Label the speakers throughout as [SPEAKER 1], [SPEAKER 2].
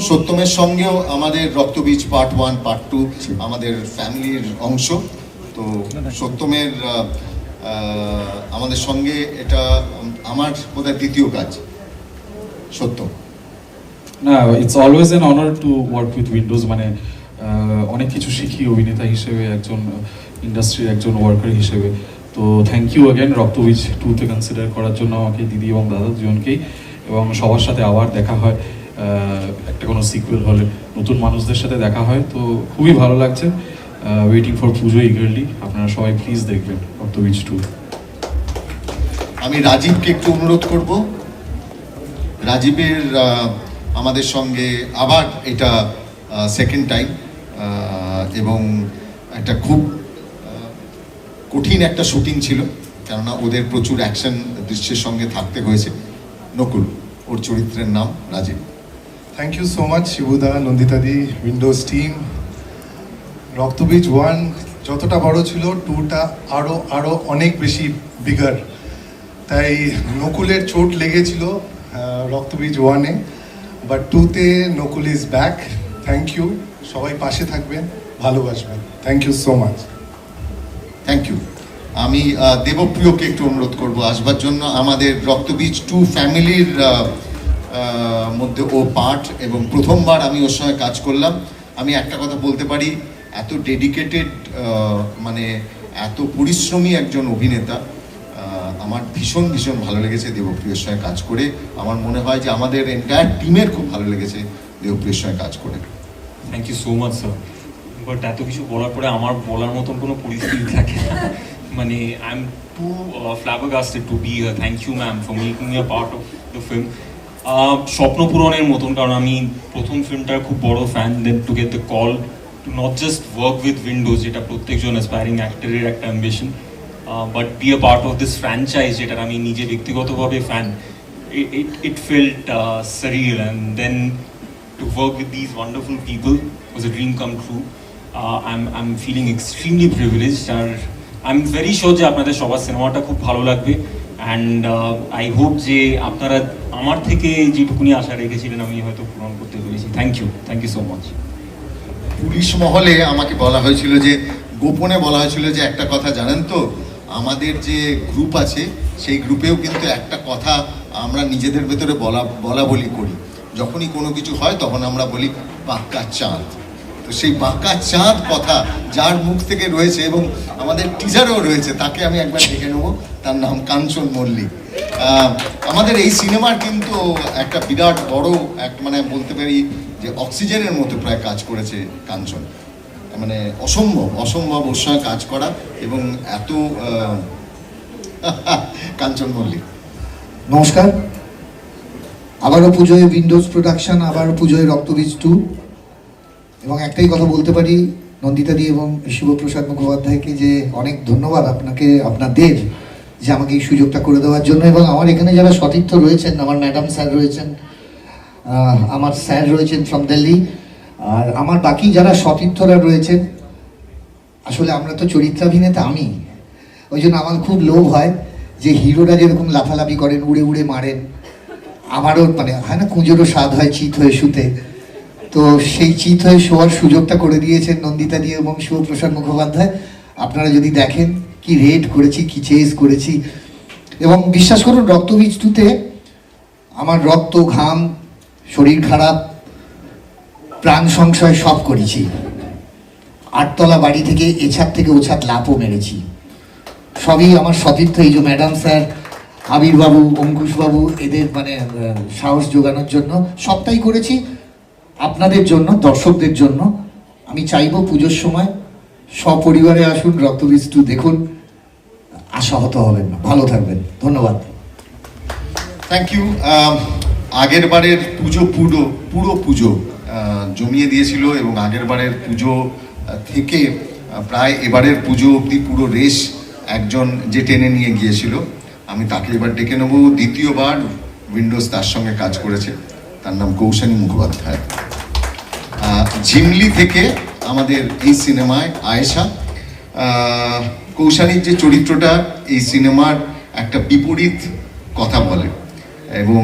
[SPEAKER 1] সত্যমের সঙ্গেও আমাদের Raktabeej part one part two আমাদের ফ্যামিলির অংশ। তো সত্যমের আমাদের সঙ্গে এটা আমার বোধহয় দ্বিতীয় কাজ সত্যম
[SPEAKER 2] না it's always an honour to work with Windows মানে অনেক কিছু শিখি অভিনেতা হিসেবে, একজন ইন্ডাস্ট্রির একজন ওয়ার্কার হিসেবে। তো থ্যাংক ইউ অ্যাগেন রক্তবীজ টুতে কনসিডার করার জন্য আমাকে, দিদি এবং দাদা দুজনকেই, এবং সবার সাথে আবার দেখা হয়। একটা কোনো সিকুয়েল হলে নতুন মানুষদের সাথে দেখা হয়, তো খুবই ভালো লাগছে। ওয়েটিং ফর পুজো ইগারলি আপনারা সবাই প্লিজ দেখবেন রক্তবীজ টু
[SPEAKER 1] আমি রাজীবকে একটু অনুরোধ করব। রাজীবের আমাদের সঙ্গে আবার এটা সেকেন্ড টাইম এবং একটা খুব কঠিন একটা শুটিং ছিল, কেননা ওদের প্রচুর অ্যাকশন দৃশ্যের সঙ্গে থাকতে হয়েছে। নকুল, ওর চরিত্রের নাম Rajib.
[SPEAKER 3] Thank you so much শিবুদা নন্দিতাদি উইন্ডোজ টিম রক্তবীজ ওয়ান যতটা বড় ছিল টুটা আরও আরও অনেক বেশি বিগার তাই নকুলের চোট লেগেছিল রক্তবীজ ওয়ানে বাট টুতে Nakul is back thank you সবাই পাশে থাকবেন ভালোবাসবেন thank you so much
[SPEAKER 1] thank you আমি দেবপ্রিয়কে একটু অনুরোধ করব। আসবার জন্য আমাদের রক্তবীজ টু ফ্যামিলির মধ্যে ও পার্ট এবং প্রথমবার আমি ওর সঙ্গে কাজ করলাম। আমি একটা কথা বলতে পারি, এত ডেডিকেটেড মানে এত পরিশ্রমী একজন অভিনেতা আমার ভীষণ ভীষণ ভালো লেগেছে দেবপ্রিয়র সঙ্গে কাজ করে। আমার মনে হয় যে আমাদের এন্টায়ার টিমের খুব ভালো লেগেছে দেবপ্রিয়র সঙ্গে কাজ করে।
[SPEAKER 4] Thank you so much sir but এত কিছু বলার পরে আমার বলার মতন কোনো পরিস্থিতি থাকে না। মানে I am too flabbergasted to be thank you ma'am for making part of the film স্বপ্ন পূরণের মতন কারণ আমি প্রথম ফিল্মটার খুব বড় fan then to get the call to not just work with Windows যেটা প্রত্যেকজন অ্যাসপায়ারিং অ্যাক্টরের একটা ambition but be a part of this franchise যেটার আমি নিজে ব্যক্তিগতভাবে fan it, it felt uh, surreal and then to work with these wonderful people was a dream come true. Uh, I'm, I'm feeling extremely privileged and I'm very sure যে আপনাদের সবার সিনেমাটা খুব ভালো লাগবে অ্যান্ড আই হোপ যে আপনারা আমার থেকে যেটুকুনি আশা রেখেছিলেন আমি হয়তো পূরণ করতে পেরেছি। Thank you thank you so much
[SPEAKER 1] police মহলে আমাকে বলা হয়েছিল যে, গোপনে বলা হয়েছিল যে একটা কথা, জানেন তো? আমাদের যে গ্রুপ আছে, সেই গ্রুপেও কিন্তু একটা কথা আমরা নিজেদের ভেতরে বলা বলা বলি করি। যখনই কোনো কিছু হয়, তখন আমরা বলি বাক্কা চাঁদ। তো সেই বাঁকা চাঁদ কথা যার মুখ থেকে রয়েছে এবং আমাদের টিজারও রয়েছে, তাকে আমি একবার দেখে নেব। তার নাম কাঞ্চন মল্লিক। আমাদের এই সিনেমার কিন্তু একটা বিরাট বড় এক মানে বলতে পারি যে অক্সিজেনের মতো প্রায় কাজ করেছে কাঞ্চন। মানে অসম্ভব অসম্ভব ওর সঙ্গে কাজ করা এবং এত কাঞ্চন মল্লিক।
[SPEAKER 5] নমস্কার। আবারও পুজোয় উইন্ডোজ প্রোডাকশন আবারও পুজোয় রক্তবীজ টু এবং একটাই কথা বলতে পারি নন্দিতাদি এবং শিবপ্রসাদ মুখোপাধ্যায়কে যে অনেক ধন্যবাদ আপনাকে, আপনাদের যে আমাকে এই সুযোগটা করে দেওয়ার জন্য। এবং আমার এখানে যারা সতীর্থ রয়েছেন, আমার ম্যাডাম স্যার রয়েছেন আমার স্যার রয়েছেন ফ্রম দিল্লি আর আমার বাকি যারা সতীর্থরা রয়েছেন, আসলে আমরা তো চরিত্রাভিনেতা আমি, ওই জন্য আমার খুব লোভ হয় যে হিরোরা যেরকম লাফালাফি করেন, উড়ে উড়ে মারেন আমারও মানে হয় না, কুঁজোরও স্বাদ হয়, চিত হয়ে শুতে। তো সেই চিত হয়ে শোয়ার সুযোগটা করে দিয়েছেন নন্দিতা দিয়ে এবং শিবপ্রসাদ মুখোপাধ্যায়। আপনারা যদি দেখেন কি রেড করেছি, কি চেজ করেছি। এবং বিশ্বাস করুন রক্তবীজ টুতে আমার রক্ত, ঘাম, শরীর খারাপ, প্রাণ সংশয় সব করেছি। আটতলা বাড়ি থেকে এছাদ থেকে ওছাদ লাভও মেরেছি। সবই আমার সতীর্থ এই যে ম্যাডাম স্যার আবিরবাবু, অঙ্কুশবাবু, এদের মানে সাহস যোগানোর জন্য সবটাই করেছি। আপনাদের জন্য, দর্শকদের জন্য, আমি চাইব পুজোর সময় সপরিবারে আসুন রক্তবীজ টু দেখুন, আশাহত হবেন না। ভালো থাকবেন। ধন্যবাদ।
[SPEAKER 1] থ্যাংক ইউ আগের বারের পুজো পুরো পুরো পুজো জমিয়ে দিয়েছিল এবং আগের বারের পুজো থেকে প্রায় এবারের পুজো অবধি পুরো রেশ একজন যে টেনে নিয়ে গিয়েছিল। আমি তাকে এবার ডেকে নেব। দ্বিতীয়বার উইন্ডোজ তার সঙ্গে কাজ করেছে। তার নাম কৌশানী মুখোপাধ্যায়। ঝিমলি থেকে আমাদের এই সিনেমায় আয়েশা কৌশানীর যে চরিত্রটা এই সিনেমার একটা বিপরীত কথা বলে। এবং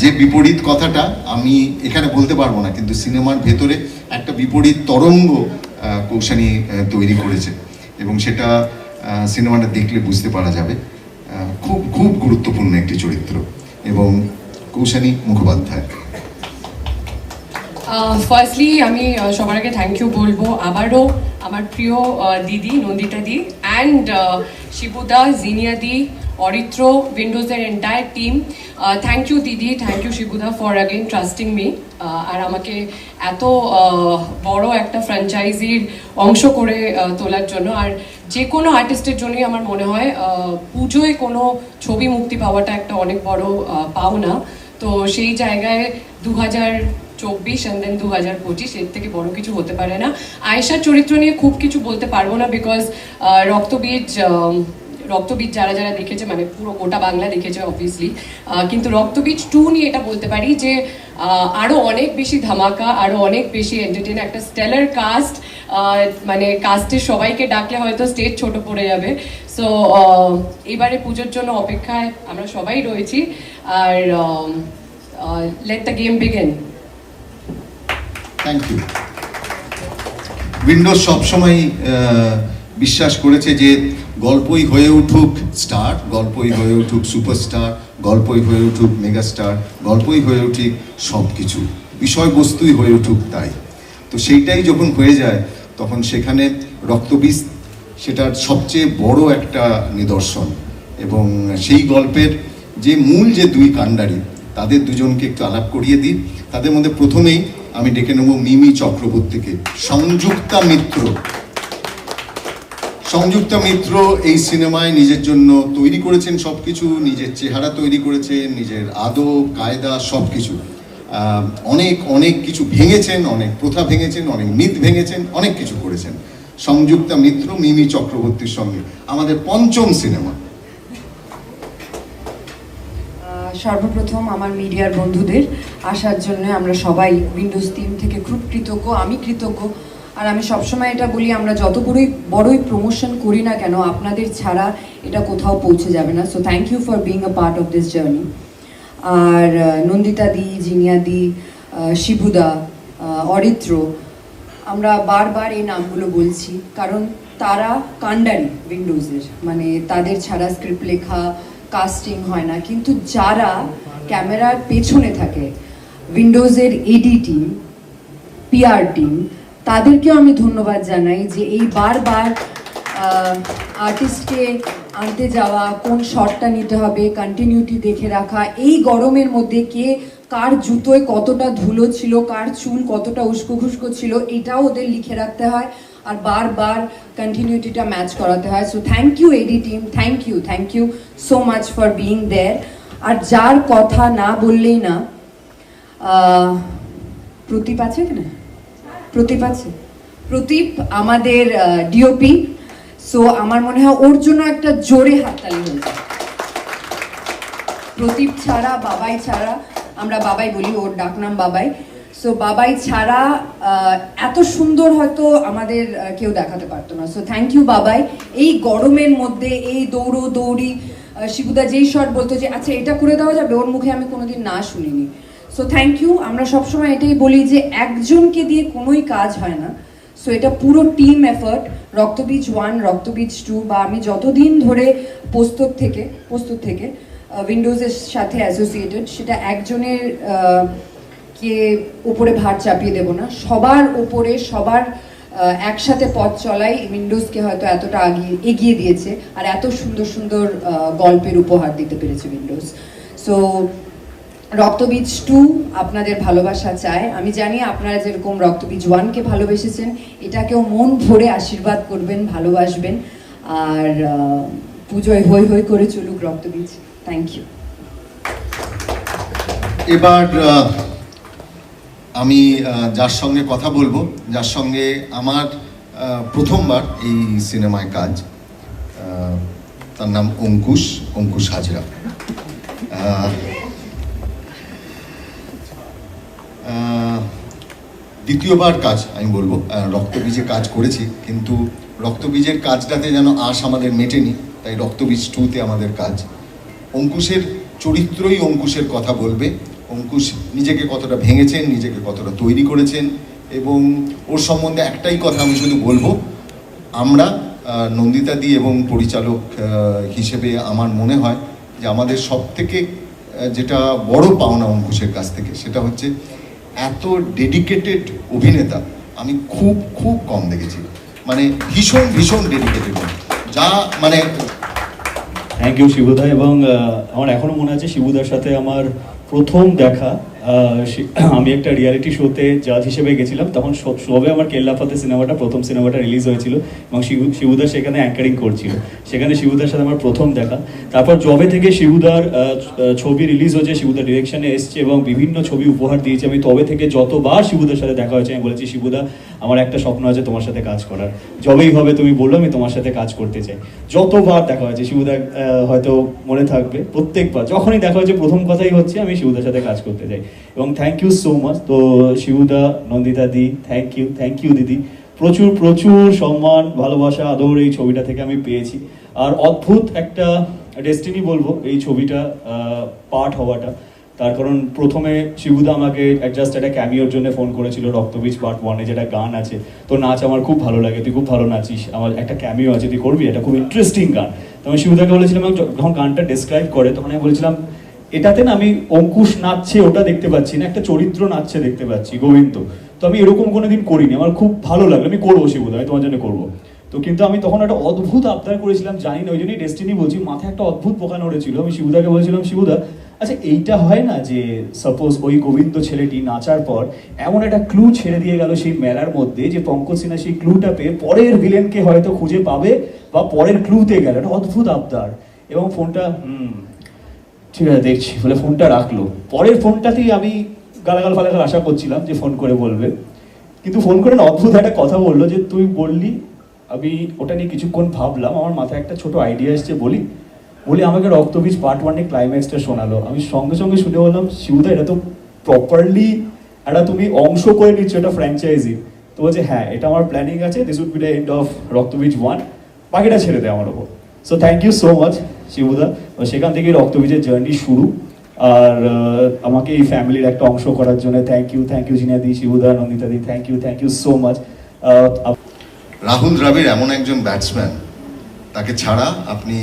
[SPEAKER 1] যে বিপরীত কথাটা আমি এখানে বলতে পারব না, কিন্তু সিনেমার ভেতরে একটা বিপরীত তরঙ্গ কৌশানী তৈরি করেছে। এবং সেটা সিনেমাটা দেখলে বুঝতে পারা যাবে। খুব খুব গুরুত্বপূর্ণ একটি চরিত্র। এবং কৌশানী মুখোপাধ্যায়।
[SPEAKER 6] ফার্স্টলি আমি সবার আগে থ্যাংক ইউ বলব। আবারও আমার প্রিয় দিদি, নন্দিতা দি অ্যান্ড শিবুদা, জিনিয়া দি, অরিত্র উইন্ডোজের এন্টায়ার টিম থ্যাংক ইউ দিদি thank you শিবুদা for again trusting me আর আমাকে এত বড় একটা ফ্র্যাঞ্চাইজির অংশ করে তোলার জন্য। আর যে কোনো আর্টিস্টের জন্যই আমার মনে হয় পুজোয় কোনো ছবি মুক্তি পাওয়াটা একটা অনেক বড় পাওনা। তো সেই জায়গায় দু হাজার চব্বিশ অ্যান্ড দেন দু হাজার পঁচিশ এর থেকে বড় কিছু হতে পারে না। আয়েশার চরিত্র নিয়ে খুব কিছু বলতে পারব না বিকজ রক্তবীজ রক্তবীজ যারা যারা দেখেছে মানে পুরো গোটা বাংলা দেখেছে অবভিয়াসলি কিন্তু রক্তবীজ টু নিয়ে এটা বলতে পারি যে আহ, আরও অনেক বেশি ধামাকা আরও অনেক বেশি এন্টারটেন একটা স্টেলার কাস্ট মানে কাস্টের সবাইকে ডাকলে হয়তো স্টেজ ছোট পড়ে যাবে। সো এবারে পুজোর জন্য অপেক্ষায় আমরা সবাই রয়েছি। আর let the game begin
[SPEAKER 1] thank you Windows সবসময় বিশ্বাস করেছে যে গল্পই হয়ে উঠুক স্টার, গল্পই হয়ে উঠুক সুপারস্টার, গল্পই হয়ে উঠুক মেগাস্টার, গল্পই হয়ে উঠুক সব কিছু বিষয়বস্তুই হয়ে উঠুক তাই। তো সেইটাই যখন হয়ে যায়, তখন সেখানে রক্তবীজ সেটার সবচেয়ে বড় একটা নিদর্শন। এবং সেই গল্পের যে মূল যে দুই কাণ্ডারি, তাদের দুজনকে একটু আলাপ করিয়ে দিই। তাদের মধ্যে প্রথমেই আমি ডেকে নেব মিমি চক্রবর্তীকে। সংযুক্তা মিত্র। সংযুক্তা মিত্র এই সিনেমায় নিজের জন্য তৈরি করেছেন সব কিছু নিজের চেহারা তৈরি করেছেন, নিজের আদব, কায়দা সব কিছু অনেক অনেক কিছু ভেঙেছেন, অনেক প্রথা ভেঙেছেন, অনেক মিথ ভেঙেছেন, অনেক কিছু করেছেন। সংযুক্তা মিত্র, মিমি চক্রবর্তীর সঙ্গে। আমাদের পঞ্চম সিনেমা।
[SPEAKER 7] সর্বপ্রথম আমার মিডিয়ার বন্ধুদের আসার জন্য আমরা সবাই উইন্ডোজ টিম থেকে খুব কৃতজ্ঞ, আমি কৃতজ্ঞ। আর আমি সবসময় এটা বলি, আমরা যত বড়ই বড়ই প্রমোশন করি না কেন, আপনাদের ছাড়া এটা কোথাও পৌঁছে যাবে না। So thank you for being a part of this journey আর নন্দিতা দি, জিনিয়া দি শিবুদা অরিত্র, আমরা বারবার এই নামগুলো বলছি। কারণ তারা কাণ্ডারি উইন্ডোজের মানে তাদের ছাড়া স্ক্রিপ্ট লেখা কাস্টিং হয় না, কিন্তু যারা ক্যামেরার পেছনে থাকে উইন্ডোজের এডি টিম পিআর টিম তাদেরকেও আমি ধন্যবাদ জানাই যে এই বারবার আর্টিস্টকে আনতে যাওয়া, কোন শটটা নিতে হবে কন্টিনিউটি দেখে রাখা, এই গরমের মধ্যে কে কার জুতোয় কতটা ধুলো ছিল, কার চুল কতটা উস্কো ছিল, এটাও ওদের লিখে রাখতে হয়। আর বারবার কন্টিনিউটিটা ম্যাচ করাতে হয়। So thank you AD team thank you thank you so much for being there আর যার কথা না বললেই না প্রদীপ আছে কি না প্রদীপ আছে? প্রদীপ আমাদের ডিওপি সো আমার মনে হয় ওর জন্য একটা জোরে হাততালি হয়েছে প্রদীপ ছাড়া, বাবাই ছাড়া, আমরা বাবাই বলি, ওর ডাকনাম বাবাই। সো বাবাই ছাড়া এত সুন্দর হয়তো আমাদের কেউ দেখাতে পারতো না। সো থ্যাংক ইউ বাবাই। এই গরমের মধ্যে, এই দৌড়ো, দৌড়ি শিবুদা যেই শট বলতো যে আচ্ছা এটা করে দেওয়া যাবে? ওর মুখে আমি কোনোদিন না শুনিনি। সো থ্যাংক ইউ আমরা সবসময় এটাই বলি যে, একজনকে দিয়ে কোনোই কাজ হয় না। সো এটা পুরো team effort Raktabeej one Raktabeej two বা আমি যতদিন ধরে পোস্তর থেকে পোস্তর থেকে উইন্ডোজের সাথে অ্যাসোসিয়েটেড সেটা একজনের কে উপরে ভার চাপিয়ে দেব না। সবার উপরে, সবার একসাথে পথ চলাই উইন্ডোজকে হয়তো এতটা আগিয়ে এগিয়ে দিয়েছে আর এত সুন্দর সুন্দর গল্পের উপহার দিতে পেরেছে উইন্ডোজ। সো রক্তবীজ টু আপনাদের ভালোবাসা চায়। আমি জানি আপনারা যেরকম রক্তবীজ ওয়ানকে ভালোবেসেছেন, এটাকেও মন ভরে আশীর্বাদ করবেন, ভালোবাসবেন। আর পুজোয় হই হই করে চলুক রক্তবীজ। থ্যাংক ইউ
[SPEAKER 1] এবার আমি যার সঙ্গে কথা বলব, যার সঙ্গে আমার প্রথমবার এই সিনেমায় কাজ তার নাম অঙ্কুশ অঙ্কুশ হাজরা। দ্বিতীয়বার কাজ আমি বলব রক্তবীজে কাজ করেছি, কিন্তু রক্তবীজের কাজটাতে যেন আশ আমাদের মেটেনি, তাই রক্তবীজ টুতে আমাদের কাজ। অঙ্কুশের চরিত্রই অঙ্কুশের কথা বলবে অঙ্কুশ নিজেকে কতটা ভেঙেছেন নিজেকে কতটা তৈরি করেছেন এবং ওর সম্বন্ধে একটাই কথা আমি শুধু বলব আমরা আহ, নন্দিতা দি এবং পরিচালক হিসেবে আমার মনে হয় যে আমাদের সব থেকে যেটা বড় পাওনা অঙ্কুশের কাছ থেকে সেটা হচ্ছে এত ডেডিকেটেড অভিনেতা আমি খুব খুব কম দেখেছি। মানে ভীষণ ভীষণ ডেডিকেটেড যা মানে
[SPEAKER 8] থ্যাংক ইউ শিবুদা এবং আমার এখনও মনে আছে শিবুদার সাথে আমার প্রথম দেখা আমি একটা রিয়ালিটি শোতে জাজ হিসেবে গেছিলাম, তখন সবে আমার কেল্লাফাতে সিনেমাটা, প্রথম সিনেমাটা রিলিজ হয়েছিল, এবং শিবু- শিবুদা সেখানে অ্যাঙ্কারিং করছিল। সেখানে শিবুদার সাথে আমার প্রথম দেখা। তারপর জবে থেকে শিবুদার ছবি রিলিজ হয়েছে, শিবুদার ডিরেকশনে এসছে, এবং বিভিন্ন ছবি উপহার দিয়েছে। আমি তবে থেকে যতবার শিবুদার সাথে দেখা হয়েছে, আমি বলেছি, শিবুদা, আমার একটা স্বপ্ন আছে তোমার সাথে কাজ করার। যবেই হবে, তুমি বলল, আমি তোমার সাথে কাজ করতে চাই। যতবার দেখা হয়েছে, শিবুদা হয়তো মনে থাকবে, প্রত্যেকবার। যখনই দেখা হয়েছে, প্রথম কথাই হচ্ছে, আমি শিবুদার সাথে কাজ করতে চাই। এবং থ্যাংক ইউ সো মাচ তো শিবুদা Nandita di thank you thank you দিদি। প্রচুর প্রচুর সম্মান, ভালোবাসা, আদর এই ছবিটা থেকে আমি পেয়েছি। আর অদ্ভুত একটা ডেস্টিনি বলব এই ছবিটা পার্ট হওয়াটা। তার কারণ প্রথমে শিবুদা আমাকে জাস্ট একটা ক্যামিওর জন্য ফোন করেছিল রক্তবীজ পার্ট ওয়ানে যেটা গান আছে। তো নাচ আমার খুব ভালো লাগে, তুই খুব ভালো নাচিস। আমার একটা ক্যামিও আছে, তুই করবি? এটা খুব ইন্টারেস্টিং গান। তো আমি শিবুদাকে বলেছিলাম যখন গানটা ডেসক্রাইব করে, তখন আমি বলেছিলাম এটাতে না আমি অঙ্কুশ নাচছে, ওটা দেখতে পাচ্ছি না, একটা চরিত্র নাচছে দেখতে পাচ্ছি, গোবিন্দ। তো আমি এরকম কোনোদিন করিনি, আমার খুব ভালো লাগল, আমি করব শিবুদা, আমি তোমার জন্য করব। তো কিন্তু আমি তখন একটা অদ্ভুত আবদার করেছিলাম, জানি না, ওই জন্যই ডেস্টিনি বলছি, মাথায় একটা অদ্ভুত পোকা নড়েছিল, আমি শিবুদাকে বলেছিলাম, শিবুদা আচ্ছা এইটা হয় না যে সাপোজ ওই গোবিন্দ ছেলেটি নাচার পর এমন একটা ক্লু ছেড়ে দিয়ে গেল সেই মেলার মধ্যে যে পঙ্কজ সিনহা সেই ক্লুটা পেয়ে পরের ভিলেনকে হয়তো খুঁজে পাবে বা পরের ক্লুতে গেল, একটা অদ্ভুত আবদার। এবং ফোনটা হুম ঠিক আছে, দেখছি। বলে ফোনটা রাখল। পরের ফোনটাতেই আমি গালাগাল ফালাগাল আশা করছিলাম যে ফোন করে বলবে। কিন্তু ফোন করে না, অদ্ভুত একটা কথা বলল যে, তুই বললি, আমি ওটা নিয়ে কিছুক্ষণ ভাবলাম। আমার মাথায় একটা ছোট আইডিয়া এসছে বলি। বলি আমাকে রক্তবীজ পার্ট ওয়ানে ক্লাইম্যাক্সটা শোনালো। আমি সঙ্গে সঙ্গে শুনে বললাম, শিবুদা, এটা তো প্রপারলি একটা তুমি অংশ করে নিচ্ছ এটা ফ্র্যাঞ্চাইজি তো বলছে হ্যাঁ এটা আমার প্ল্যানিং আছে। This would be the end of Raktabeej one বাকিটা ছেড়ে দেয় আমার ওপর। So thank you so much শিবুদা সেখান থেকেই রক্তবীজের জার্নি শুরু। আর আমাকে এই ফ্যামিলির একটা অংশ করার জন্য thank you thank you Zinia di শিবুদা Nandita di thank you thank you so much
[SPEAKER 1] Rahul Dravid এমন একজন ব্যাটসম্যান তাকে ছাড়া আপনি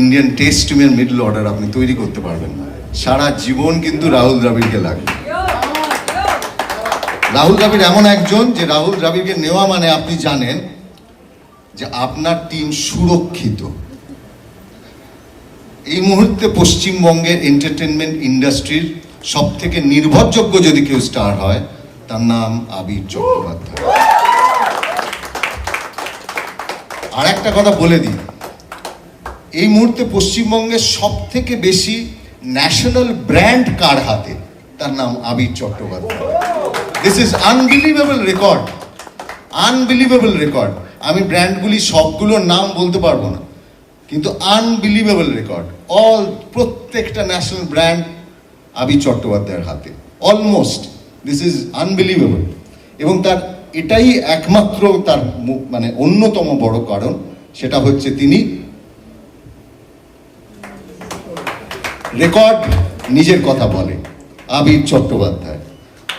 [SPEAKER 1] ইন্ডিয়ান টেস্ট টিমের মিডল অর্ডার আপনি তৈরি করতে পারবেন না। সারা জীবন কিন্তু রাহুল দ্রাবিড়কে লাগবে রাহুল দ্রাবিড় এমন একজন যে রাহুল দ্রাবিড়কে নেওয়া মানে আপনি জানেন যে আপনার টিম সুরক্ষিত। এই মুহূর্তে পশ্চিমবঙ্গের এন্টারটেনমেন্ট ইন্ডাস্ট্রির সব থেকে নির্ভরযোগ্য যদি কেউ স্টার হয়, তার নাম আবির চট্টোপাধ্যায়। আর একটা কথা বলে দিই, এই মুহূর্তে পশ্চিমবঙ্গের সব থেকে বেশি ন্যাশনাল ব্র্যান্ড কার হাতে? তার নাম Abir Chattopadhyay. This is unbelievable record unbelievable record আমি ব্র্যান্ডগুলি সবগুলোর নাম বলতে পারব না। কিন্তু আনবিলিভেবল রেকর্ড অল প্রত্যেকটা ন্যাশনাল ব্র্যান্ড আবির চট্টোপাধ্যায়ের হাতে। অলমোস্ট দিস ইজ আনবিলিভেবল এবং তার, এটাই একমাত্র তার মানে অন্যতম বড় কারণ, সেটা হচ্ছে তিনি রেকর্ড নিজের কথা বলে, আবির চট্টোপাধ্যায়।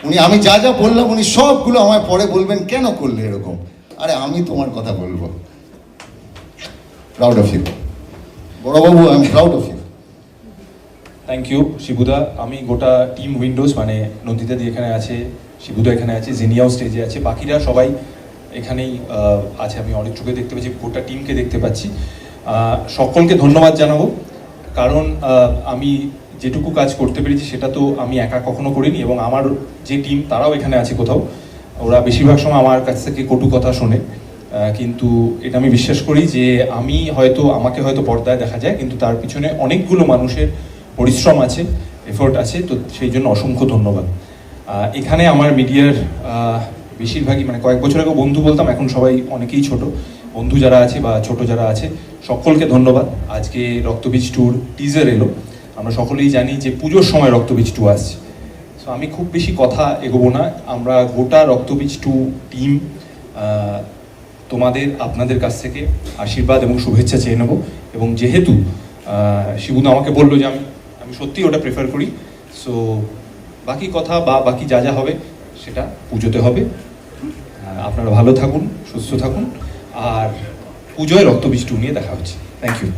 [SPEAKER 1] উনি, আমি যা যা বললাম, উনি সবগুলো আমায় পরে বলবেন, কেন করলে এরকম? আরে, আমি তোমার কথা বলব। প্রাউড অফ ইউ বড়বাবু I am proud of you
[SPEAKER 9] thank you শিবুদা। আমি গোটা টিম উইন্ডোজ মানে নন্দিতা দি এখানে আছে, শিবুদা এখানে আছে জিনিয়াও স্টেজে আছে। বাকিরা সবাই এখানেই আছে। আমি অনেক চোখে দেখতে পাচ্ছি, গোটা টিমকে দেখতে পাচ্ছি। সকলকে ধন্যবাদ জানাব। কারণ আমি যেটুকু কাজ করতে পেরেছি, সেটা তো আমি একা কখনো করিনি, এবং আমার যে টিম তারাও এখানে আছে কোথাও। ওরা বেশিরভাগ সময় আমার কাছ থেকে কটু কথা শোনে। কিন্তু এটা আমি বিশ্বাস করি যে আমি হয়তো, আমাকে হয়তো পর্দায় দেখা যায়, কিন্তু তার পিছনে অনেকগুলো মানুষের পরিশ্রম আছে এফোর্ট আছে, তো সেই জন্য অসংখ্য ধন্যবাদ। এখানে আমার মিডিয়ার বেশিরভাগই মানে কয়েক বছর আগে বন্ধু বলতাম, এখন সবাই অনেকেই ছোট, বন্ধু যারা আছে বা ছোট যারা আছে, সকলকে ধন্যবাদ। আজকে রক্তবীজ ট্যুর টিজার এলো। আমরা সকলেই জানি যে পুজোর সময় রক্তবীজ টু আসছে। সো আমি খুব বেশি কথা এগোবো না। আমরা গোটা রক্তবীজ টু টিম তোমাদের, আপনাদের কাছ থেকে আশীর্বাদ এবং শুভেচ্ছা চেয়ে নেব। এবং যেহেতু শিবুদা আমাকে বলল যে আমি আমি সত্যিই ওটা প্রেফার করি সো বাকি কথা বা বাকি যা যা হবে সেটা পুজোতে হবে। আপনারা ভালো থাকুন, সুস্থ থাকুন, আর পুজোয় রক্তবিষ্টু নিয়ে দেখা হচ্ছে। Thank you